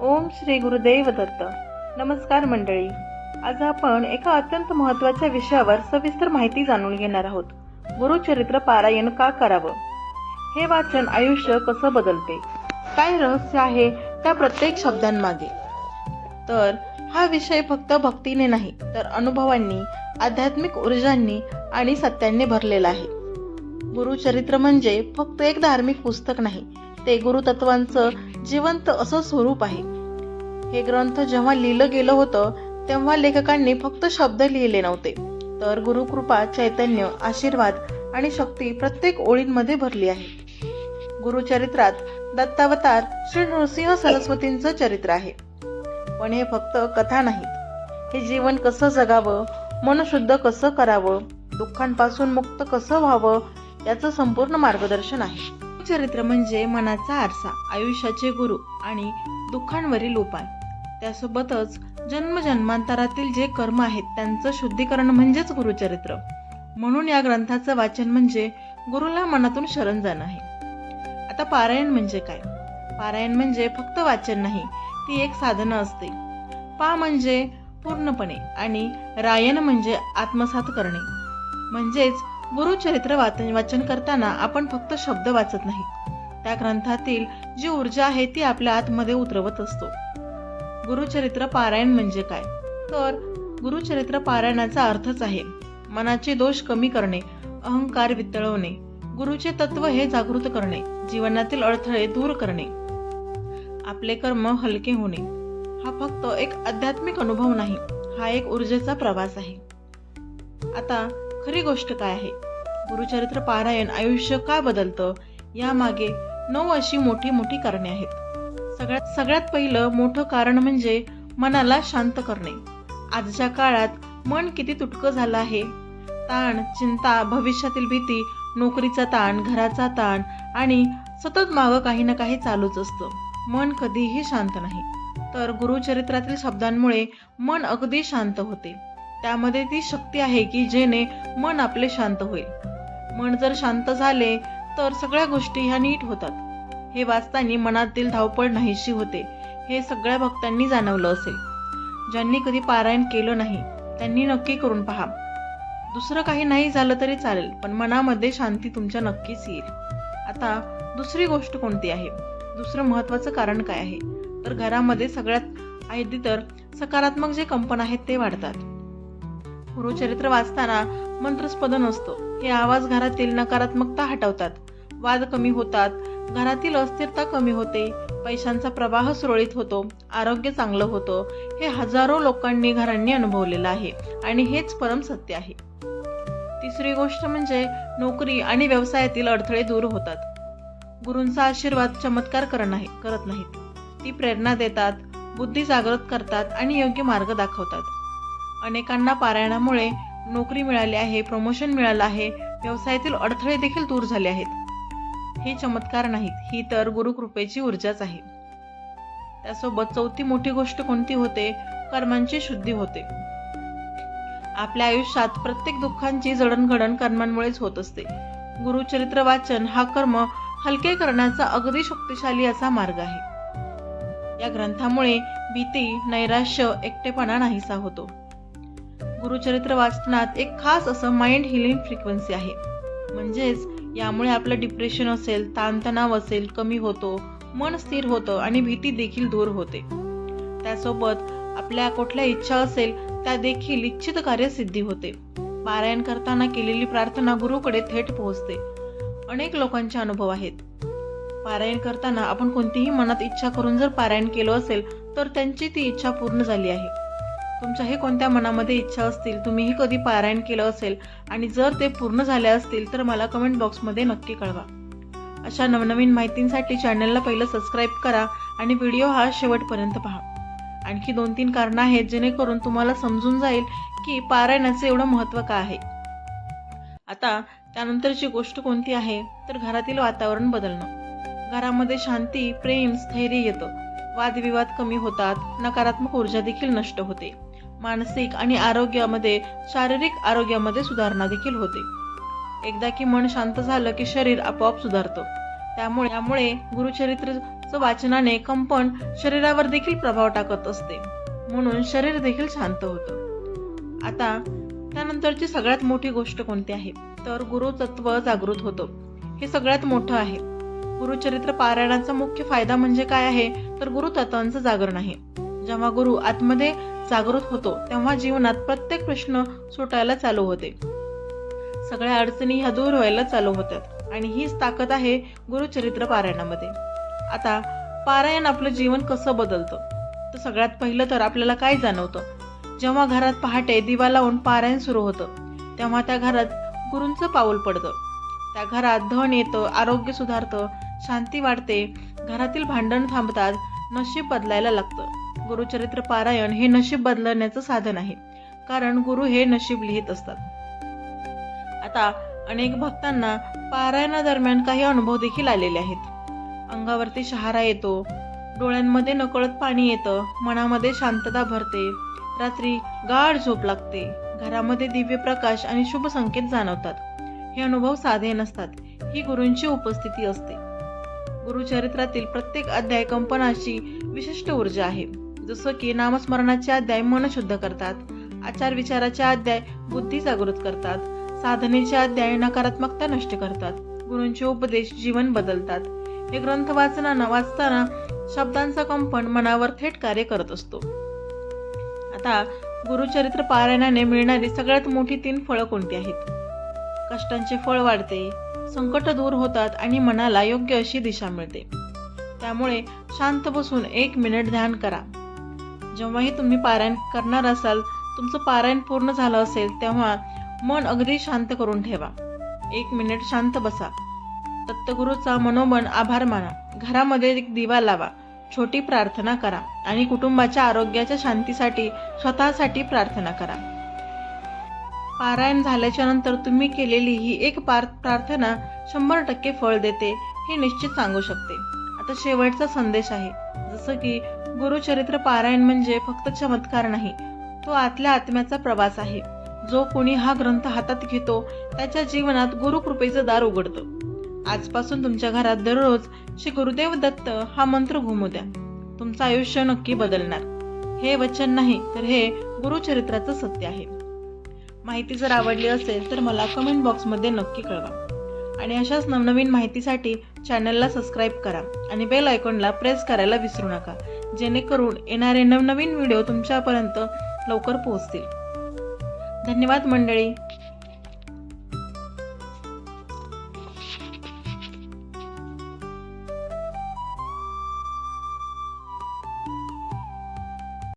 ओम श्री गुरुदेव दत्त नमस्कार मंडळी. आज आपण एका अत्यंत महत्त्वाच्या विषयावर सविस्तर माहिती जाणून घेणार आहोत. गुरुचरित्र पारायण का करावं? हे वाचन आयुष्य कसं बदलते? काय रहस्य आहे त्या प्रत्येक शब्दांमागे? तर हा विषय फक्त भक्तीने नाही तर अनुभवांनी आध्यात्मिक ऊर्जांनी आणि सत्यांनी भरलेला आहे. गुरुचरित्र म्हणजे फक्त एक धार्मिक पुस्तक नाही ते गुरुतत्वांचं जिवंत असं स्वरूप आहे. हे ग्रंथ जेव्हा लिहिलं गेलं होतं तेव्हा लेखकांनी फक्त शब्द लिहिले नव्हते. तर गुरुकृपा चैतन्य आशीर्वाद आणि शक्ती प्रत्येक ओळींमध्ये भरली आहे. गुरुचरित्रात दत्तावतार श्री नृसिंह सरस्वतींचं चरित्र आहे. पण हे फक्त कथा नाहीत हे जीवन कसं जगावं मन शुद्ध कसं करावं दुःखांपासून मुक्त कसं व्हावं याचं संपूर्ण मार्गदर्शन आहे. चरित्र म्हणजे मनाचा आरसा आयुष्याचे गुरु आणि दुःखांवरील उपाय. त्यासोबतच जन्मजन्मांतरातील जे कर्म आहेत त्यांचं शुद्धीकरण म्हणजेच गुरुचरित्र. म्हणून या ग्रंथाचं वाचन म्हणजे गुरुला मनातून शरण जाणं आहे. आता पारायण म्हणजे काय? पारायण म्हणजे फक्त वाचन नाही ती एक साधनं असते. पा म्हणजे पूर्णपणे आणि रायन म्हणजे आत्मसात करणे. म्हणजेच गुरुचरित्र वाचन वाचन करताना आपण फक्त शब्द वाचत नाही. त्या ग्रंथातील जी ऊर्जा आहे ती आपल्या आतमध्ये उतरवत असतो. गुरुचरित्र पारायण म्हणजे काय? तर गुरुचरित्र पारायणाचा अर्थच आहे मनाचे दोष कमी करणे अहंकार वितळवणे गुरुचे तत्व हे जागृत करणे जीवनातील अडथळे दूर करणे आपले कर्म हलके होणे. हा फक्त एक आध्यात्मिक अनुभव नाही हा एक ऊर्जेचा प्रवास आहे. आता खरी गोष्ट काय आहे? गुरुचरित्र पारायण आयुष्य का बदलतं? यामागे नऊ अशी मोठी मोठी कारणे आहेत. सगळ्यात सगळ्यात पहिलं मोठं कारण म्हणजे मनाला शांत करणे. आजच्या काळात मन किती तुटकं झालं आहे? ताण चिंता भविष्यातील भीती नोकरीचा ताण घराचा ताण आणि सतत मागं काही ना काही चालूच असतं. मन कधीही शांत नाही. तर गुरुचरित्रातील शब्दांमुळे मन अगदी शांत होते. त्यामध्ये ती शक्ती आहे की जेणे मन आपले शांत होईल. मन जर शांत झाले तर सगळ्या गोष्टी ह्या नीट होतात. हे वाचताना मनातील धावपळ नाहीशी होते हे सगळ्या भक्तांनी जाणवलं असेल. ज्यांनी कधी पारायण केलं नाही त्यांनी नक्की करून पहा. दुसरं काही नाही झालं तरी चालेल पण मनामध्ये शांती तुमच्या नक्कीच येईल. आता दुसरी गोष्ट कोणती आहे? दुसरं महत्वाचं कारण काय आहे? तर घरामध्ये सगळ्यात आधी तर सकारात्मक जे कंपन आहेत ते वाढतात. गुरुचरित्र वाचताना मंत्रस्पदन असतो हे आवाज घरातील नकारात्मकता हटवतात. वाद कमी होतात. घरातील अस्थिरता कमी होते. पैशांचा प्रवाह सुरळीत होतो. आरोग्य चांगलं होतं. हे हजारो लोकांनी घरांनी अनुभवलेलं आहे आणि हेच परम सत्य आहे. तिसरी गोष्ट म्हणजे नोकरी आणि व्यवसायातील अडथळे दूर होतात. गुरूंचा आशीर्वाद चमत्कार करत नाहीत. ती प्रेरणा देतात बुद्धी जागृत करतात आणि योग्य मार्ग दाखवतात. अनेकांना पारायणामुळे नोकरी मिळाली आहे प्रमोशन मिळालं आहे व्यवसायातील अडथळे देखील दूर झाले आहेत. हे चमत्कार नाहीत ही तर गुरुकृपेची ऊर्जाच आहे. त्यासोबत चौथी मोठी गोष्ट कोणती होते? कर्मांची शुद्धी होते. आपल्या आयुष्यात प्रत्येक दुःखांची जडणघडण कर्मांमुळेच होत असते. गुरुचरित्र वाचन हा कर्म हलके करण्याचा अगदी शक्तिशाली असा मार्ग आहे. या ग्रंथामुळे भीती नैराश्य एकटेपणा नाहीसा होतो. गुरुचरित्र वाचनात एक खास असं माइंड हिलिंग फ्रिक्वेन्सी आहे. म्हणजेच यामुळे आपलं डिप्रेशन असेल ताणतणाव असेल कमी होतो मन स्थिर होतं आणि भीती देखील दूर होते. त्यासोबत आपल्या कुठल्या इच्छा असेल त्या देखील इच्छित कार्यसिद्धी होते. पारायण करताना केलेली प्रार्थना गुरुकडे थेट पोहोचते. अनेक लोकांचे अनुभव आहेत. पारायण करताना आपण कोणतीही मनात इच्छा करून जर पारायण केलं असेल तर त्यांची ती इच्छा पूर्ण झाली आहे. तुमच्याही कोणत्या मनामध्ये इच्छा असतील तुम्हीही कधी पारायण केलं असेल आणि जर ते पूर्ण झाले असतील तर मला कमेंट बॉक्समध्ये नक्की कळवा. अशा नवनवीन माहितींसाठी चॅनलला पहिलं सबस्क्राईब करा आणि व्हिडिओ हा शेवटपर्यंत पहा. आणखी दोन तीन कारणं आहेत जेणेकरून तुम्हाला समजून जाईल की पारायणाचे एवढं महत्त्व का आहे. आता त्यानंतरची गोष्ट कोणती आहे? तर घरातील वातावरण बदलणं. घरामध्ये शांती प्रेम स्थैर्य येतं. वादविवाद कमी होतात नकारात्मक ऊर्जा देखील नष्ट होते. मानसिक आणि आरोग्यामध्ये शारीरिक आरोग्यामध्ये सुधारणा देखील होते. एकदा की मन शांत झालं की शरीर आपोआप सुधारतं. त्यामुळे त्यामुळे गुरुचरित्र वाचनाने कंपन शरीरावर देखील प्रभाव टाकत असते. म्हणून शरीर देखील शांत होतं. आता त्यानंतरची सगळ्यात मोठी गोष्ट कोणती आहे? तर गुरुतत्व जागृत होतं. हे सगळ्यात मोठं आहे. गुरुचरित्र पारायणाचा मुख्य फायदा म्हणजे काय आहे? तर गुरुतत्वांचं जागरण आहे. जेव्हा गुरु आतमध्ये जागृत होतो तेव्हा जीवनात प्रत्येक प्रश्न सुटायला चालू होते. सगळ्या अडचणी ह्या दूर व्हायला चालू होतात आणि हीच ताकद आहे गुरुचरित्र पारायणामध्ये. आता पारायण आपलं जीवन कसं बदलतं? तर सगळ्यात पहिलं तर आपल्याला काय जाणवतं? जेव्हा घरात पहाटे दिवा लावून पारायण सुरू होतं तेव्हा त्या घरात गुरूंचं पाऊल पडतं. त्या घरात धन येतं आरोग्य सुधारतं शांती वाढते घरातील भांडण थांबतात नशीब बदलायला लागतं. गुरुचरित्र पारायण हे नशीब बदलण्याचं साधन आहे. कारण गुरु हे नशीब लिहित असतात. आता अनेक भक्तांना पारायणादरम्यान काही अनुभव देखील आलेले आहेत. अंगावरती शहारा येतो डोळ्यांमध्ये नकळत पाणी येतं मनामध्ये शांतता भरते रात्री गाढ झोप लागते घरामध्ये दिव्य प्रकाश आणि शुभ संकेत जाणवतात. हे अनुभव साधे नसतात ही गुरूंची उपस्थिती असते. गुरुचरित्रातील प्रत्येक अध्याय कंपनाची विशिष्ट ऊर्जा आहे. जसं की नामस्मरणाचे अध्याय मन शुद्ध करतात आचार विचाराचे अध्याय बुद्धी जागृत करतात साधनेचे अध्याय नकारात्मकता नष्ट करतात गुरूंचे उपदेश जीवन बदलतात. हे ग्रंथ वाचनाना वाचताना शब्दांचा कंपन मनावर थेट कार्य करत असतो. आता गुरुचरित्र पारायणाने मिळणारी सगळ्यात मोठी तीन फळं कोणती आहेत? कष्टांचे फळ वाढते संकट दूर होतात आणि मनाला योग्य अशी दिशा मिळते. त्यामुळे शांत बसून एक मिनिट ध्यान करा. जेव्हाही तुम्ही पारायण करणार असाल तुमचं पारायण पूर्ण झालं असेल तेव्हा मन अगदी शांत करून ठेवा. एक मिनिट शांत बसा. दत्तगुरूचा मनोमन आभार माना. घरामध्ये एक दिवा लावा. छोटी प्रार्थना करा आणि कुटुंबाच्या आरोग्याच्या शांतीसाठी स्वतःसाठी प्रार्थना करा. पारायण झाल्याच्यानंतर तुम्ही केलेली ही एक पार प्रार्थना शंभर टक्के फळ देते हे निश्चित सांगू शकते. आता शेवटचा संदेश आहे. जसं की गुरुचरित्र पारायण म्हणजे फक्त चमत्कार नाही तो आतल्या आत्म्याचा प्रवास आहे. जो कोणी हा ग्रंथ हातात घेतो त्याच्या जीवनात गुरुकृपेचं दार उघडतं. आजपासून तुमच्या घरात दररोज श्री गुरुदेव दत्त हा मंत्र घुमू द्या. तुमचं आयुष्य नक्की बदलणार. हे वचन नाही तर हे गुरुचरित्राचं सत्य आहे. माहिती जर आवडली असेल तर मला कमेंट बॉक्समध्ये नक्की कळवा. आणि अशाच नवनवीन माहितीसाठी चॅनलला सबस्क्राईब करा आणि बेल आयकॉनला प्रेस करायला विसरू नका. जेणेकरून येणारे नवनवीन व्हिडिओ तुमच्यापर्यंत लवकर पोहोचतील. धन्यवाद मंडळी.